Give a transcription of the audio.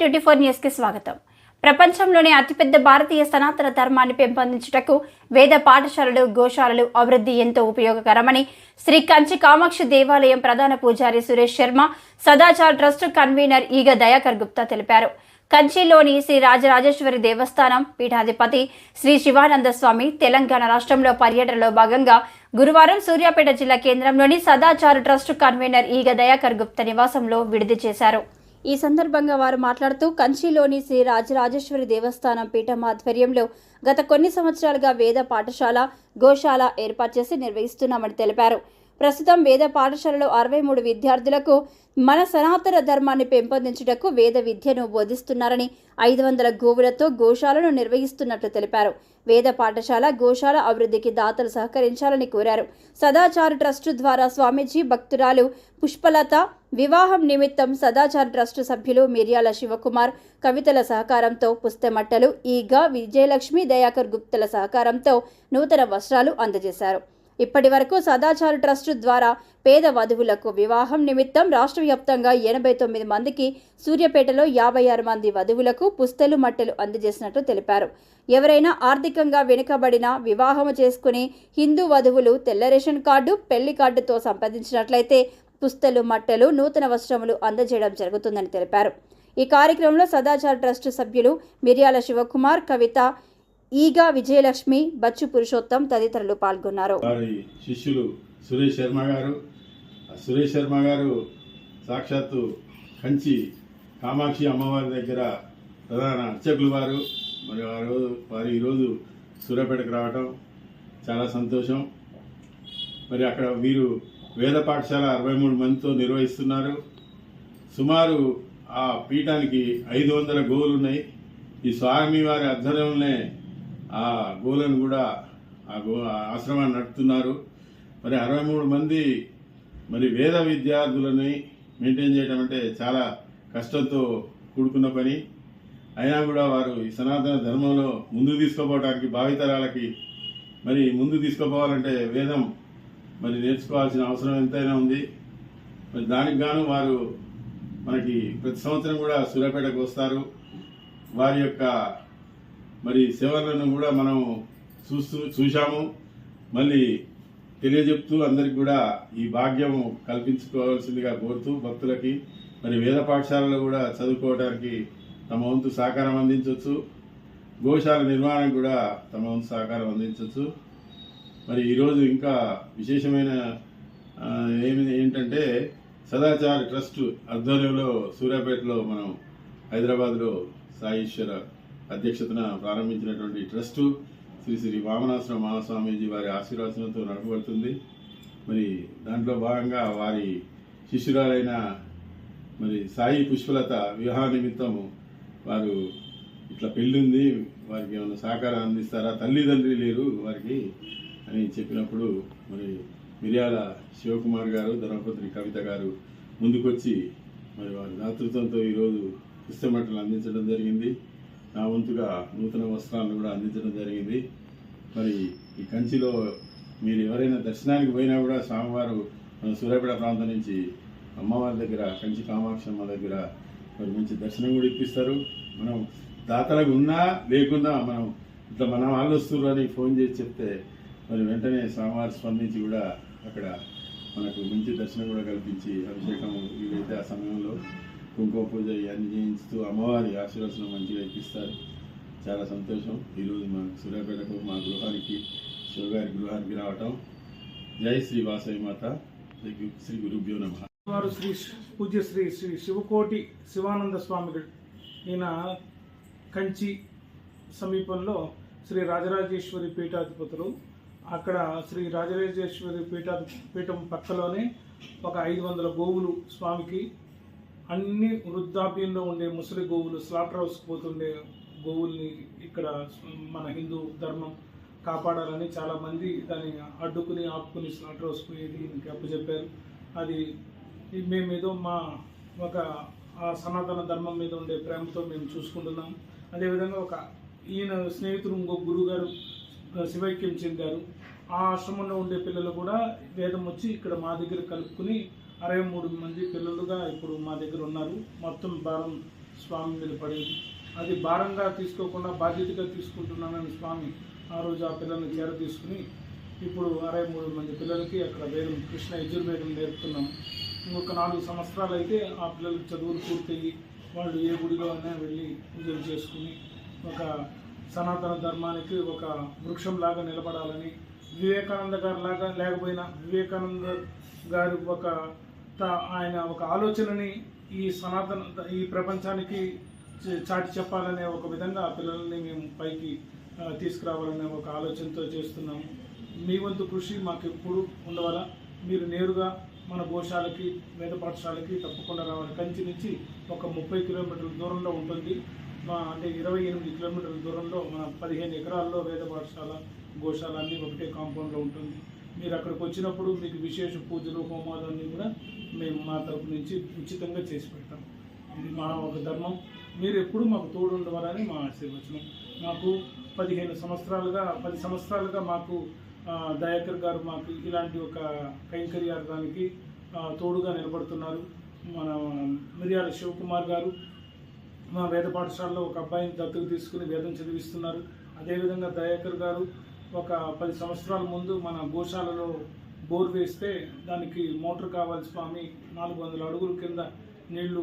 Twenty four న్యూస్కి స్వాగతం. ప్రపంచంలోనే అతిపెద్ద భారతీయ సనాతన ధర్మాన్ని పెంపొందించుటకు వేద పాఠశాలలు గోశాలలు అభివృద్ధి ఎంతో ఉపయోగకరమని శ్రీ కంచి కామాక్షి దేవాలయం ప్రధాన పూజారి సురేష్ శర్మ సదాచార్ ట్రస్ట్ కన్వీనర్ ఈగ దయాకర్ గుప్తా తెలిపారు. కంచిలోని శ్రీ రాజరాజేశ్వరి దేవస్థానం పీఠాధిపతి శ్రీ శివానంద స్వామి తెలంగాణ రాష్ట్రంలో పర్యటనలో భాగంగా గురువారం సూర్యాపేట జిల్లా కేంద్రంలోని సదాచార్ ట్రస్ట్ కన్వీనర్ ఈగ దయాకర్ గుప్త నివాసంలో విడుదల చేశారు. ఈ సందర్భంగా వారు మాట్లాడుతూ కంచిలోని శ్రీ రాజరాజేశ్వరి దేవస్థానం పీఠం ఆధ్వర్యంలో గత కొన్ని సంవత్సరాలుగా వేద పాఠశాల గోశాల ఏర్పాటు చేసి నిర్వహిస్తున్నామని తెలిపారు. ప్రస్తుతం వేద పాఠశాలలో అరవై మూడు విద్యార్థులకు మన సనాతన ధర్మాన్ని పెంపొందించుటకు వేద విద్యను బోధిస్తున్నారని ఐదు వందల గోవులతో గోశాలను నిర్వహిస్తున్నట్లు తెలిపారు. వేద పాఠశాల గోశాల అభివృద్ధికి దాతలు సహకరించాలని కోరారు. సదాచార ట్రస్టు ద్వారా స్వామీజీ భక్తురాలు పుష్పలత వివాహం నిమిత్తం సదాచార్ ట్రస్టు సభ్యులు మిర్యాల శివకుమార్ కవితల సహకారంతో పుస్తమట్టలు ఈగ విజయలక్ష్మి దయాకర్ గుప్తల సహకారంతో నూతన వస్త్రాలు అందజేశారు. ఇప్పటి వరకు సదాచార ట్రస్టు ద్వారా పేద వధువులకు వివాహం నిమిత్తం రాష్ట్ర వ్యాప్తంగా ఎనభై తొమ్మిది మందికి సూర్యాపేటలో యాభై ఆరు మంది వధువులకు పుస్తలు మట్టెలు అందజేసినట్లు తెలిపారు. ఎవరైనా ఆర్థికంగా వెనుకబడిన వివాహము చేసుకుని హిందూ వధువులు తెల్ల రేషన్ కార్డు పెళ్ళి కార్డుతో సంపాదించినట్లయితే పుస్తలు మట్టెలు నూతన వస్త్రములు అందజేయడం జరుగుతుందని తెలిపారు. ఈ కార్యక్రమంలో సదాచార ట్రస్టు సభ్యులు మిర్యాల శివకుమార్ కవిత ఈగా విజయలక్ష్మి బచ్చు పురుషోత్తం తదితరులు పాల్గొన్నారు. వారి శిష్యులు సురేష్ శర్మ గారు సురేష్ శర్మ గారు సాక్షాత్తు కంచి కామాక్షి అమ్మవారి దగ్గర ప్రధాన అర్చకులు వారు. మరి వారు వారు ఈరోజు సూర్యాపేటకు రావటం చాలా సంతోషం. మరి అక్కడ వీరు వేద పాఠశాల అరవై మూడు మందితో నిర్వహిస్తున్నారు. సుమారు ఆ పీఠానికి ఐదు వందల గోవులు ఉన్నాయి ఈ స్వామి వారి ఆధ్వర్యంలోనే ఆ గోలను కూడా ఆ గో ఆ ఆశ్రమాన్ని నడుపుతున్నారు. మరి అరవై మూడు మంది మరి వేద విద్యార్థులని మెయింటైన్ చేయడం అంటే చాలా కష్టంతో కూడుకున్న పని. అయినా కూడా వారు ఈ సనాతన ధర్మంలో ముందు తీసుకుపోవడానికి భావితరాలకి మరి ముందు తీసుకుపోవాలంటే వేదం మరి నేర్చుకోవాల్సిన అవసరం ఎంతైనా ఉంది. మరి దానికి గాను వారు మనకి ప్రతి సంవత్సరం కూడా సూర్యాపేటకు వస్తారు. వారి యొక్క మరి సేవలను కూడా మనం చూస్తూ చూశాము. మళ్ళీ తెలియజెప్తూ అందరికి కూడా ఈ భాగ్యం కల్పించుకోవాల్సిందిగా కోరుతూ భక్తులకి మరి వేద పాఠశాలలో కూడా చదువుకోవడానికి తమ వంతు సహకారం అందించవచ్చు గోశాల నిర్మాణం కూడా తమ వంతు సహకారం అందించవచ్చు మరి ఈరోజు ఇంకా విశేషమైన ఏమి ఏంటంటే సదాచార ట్రస్ట్ ఆధ్వర్యంలో సూర్యాపేటలో మనం హైదరాబాద్లో సాయిశ్వర అధ్యక్షతన ప్రారంభించినటువంటి ట్రస్టు శ్రీ శ్రీ వామనాశ్రమ మహాస్వామీజీ వారి ఆశీర్వచనంతో నడపబడుతుంది. మరి దాంట్లో భాగంగా వారి శిష్యురాలైన మరి సాయి పుష్పలత వివాహ నిమిత్తము వారు ఇట్లా పెళ్ళింది వారికి ఏమైనా సహకారం అందిస్తారా తల్లిదండ్రి లేరు వారికి అని చెప్పినప్పుడు మరి మిర్యాల శివకుమార్ గారు ధర్మపత్రి కవిత గారు ముందుకొచ్చి మరి వారి దాతృత్వంతో ఈరోజు పుస్తమట్టలు అందించడం జరిగింది. నా వంతుగా నూతన వస్త్రాలను కూడా అందించడం జరిగింది. మరి ఈ కంచిలో మీరు ఎవరైనా దర్శనానికి పోయినా కూడా స్వామివారు మన సూర్యాపేట ప్రాంతం నుంచి అమ్మవారి దగ్గర కంచి కామాక్షమ్మ దగ్గర మరి మంచి దర్శనం కూడా ఇప్పిస్తారు. మనం దాతలకు ఉన్నా లేకున్నా మనం ఇట్లా మన వాళ్ళు వస్తున్నారు అని ఫోన్ చేసి చెప్తే మరి వెంటనే స్వామివారు స్పందించి కూడా అక్కడ మనకు మంచి దర్శనం కూడా కల్పించి అభిషేకం ఇవైతే ఆ సమయంలో కుంకుమ పూజ ఇవన్నీ చేయించుతూ అమ్మవారి ఆశీర్వచనం మంచిగా ఇప్పిస్తారు. చాలా సంతోషం. ఈరోజు మా సూర్యాపేటకు మా గృహానికి శివగారి గృహానికి రావటం. జై శ్రీ వాసవి మాత. శ్రీ గురుభ్యో నమ. వారు శ్రీ పూజ్య శ్రీ శ్రీ శివకోటి శివానంద స్వామి ఈయన కంచి సమీపంలో శ్రీ రాజరాజేశ్వరి పీఠాధిపతులు. అక్కడ శ్రీ రాజరాజేశ్వరి పీఠా పీఠం పక్కలోనే ఒక ఐదు వందల గోవులు స్వామికి అన్ని వృద్ధాప్యంలో ఉండే ముసలి గోవులు స్లాటర్ హౌస్కి పోతుండే గోవుల్ని ఇక్కడ మన హిందూ ధర్మం కాపాడాలని చాలామంది దాన్ని అడ్డుకుని ఆపుకుని స్లాటర్ హౌస్ పోయేది ఇంక అప్పచెప్పారు. అది మేమేదో మేము ఏదో మా ఒక ఆ సనాతన ధర్మం మీద ఉండే ప్రేమతో మేము చూసుకుంటున్నాం. అదేవిధంగా ఒక ఈయన స్నేహితులు ఇంకో గురువు గారు శివైక్యం చెందారు ఆ ఆశ్రమంలో ఉండే పిల్లలు కూడా వేదం వచ్చి ఇక్కడ మా దగ్గర కలుపుకుని అరవై మూడు మంది పిల్లలుగా ఇప్పుడు మా దగ్గర ఉన్నారు. మొత్తం భారం స్వామి మీద పడింది. అది భారంగా తీసుకోకుండా బాధ్యతగా తీసుకుంటున్నానని స్వామి ఆ రోజు ఆ పిల్లల్ని చేర తీసుకుని ఇప్పుడు అరవై మూడు మంది పిల్లలకి అక్కడ వేదం కృష్ణ యజుర్వేదం నేర్పుతున్నాం. ఇంకొక నాలుగు సంవత్సరాలు అయితే ఆ పిల్లలకి చదువులు పూర్తయ్యి వాళ్ళు ఏ గుడిలో అయినా వెళ్ళి పూజలు చేసుకుని ఒక సనాతన ధర్మానికి ఒక వృక్షం లాగా నిలబడాలని వివేకానంద గారి లాగా లేకపోయినా వివేకానంద గారు ఒక ఆయన ఒక ఆలోచనని ఈ సనాతన ఈ ప్రపంచానికి చాటి చెప్పాలనే ఒక విధంగా పిల్లల్ని మేము పైకి తీసుకురావాలనే ఒక ఆలోచనతో చేస్తున్నాము. మీ వంతు కృషి మాకు ఎప్పుడు ఉండవాలా? మీరు నేరుగా మన గోశాలకి వేద పాఠశాలకి తప్పకుండా రావాలి. కంచి నుంచి ఒక ముప్పై కిలోమీటర్ల దూరంలో ఉంటుంది. మా అంటే ఇరవై ఎనిమిది కిలోమీటర్ల దూరంలో మన పదిహేను ఎకరాల్లో వేద పాఠశాల గోశాల అన్నీ ఒకటే కాంపౌండ్లో ఉంటుంది. మీరు అక్కడికి వచ్చినప్పుడు మీకు విశేష పూజలు హోమాలు అన్నీ కూడా మేము మా తరపు నుంచి ఉచితంగా చేసి పెడతాం. ఇది మా ఒక ధర్మం. మీరు ఎప్పుడు మాకు తోడు ఉండవాలని మా ఆశీర్వచనం. మాకు పదిహేను సంవత్సరాలుగా పది సంవత్సరాలుగా మాకు దయాకర్ గారు మాకు ఇలాంటి ఒక కైంకర్యార్థానికి తోడుగా నిలబడుతున్నారు. మన మిర్యాల శివకుమార్ గారు మా వేద పాఠశాలలో ఒక అబ్బాయిని దత్తు తీసుకుని వేదం చదివిస్తున్నారు. అదేవిధంగా దయాకర్ గారు ఒక పది సంవత్సరాల ముందు మన గోశాలలో బోర్ వేస్తే దానికి మోటార్ కావాలి స్వామి. నాలుగు వందల అడుగుల కింద నీళ్ళు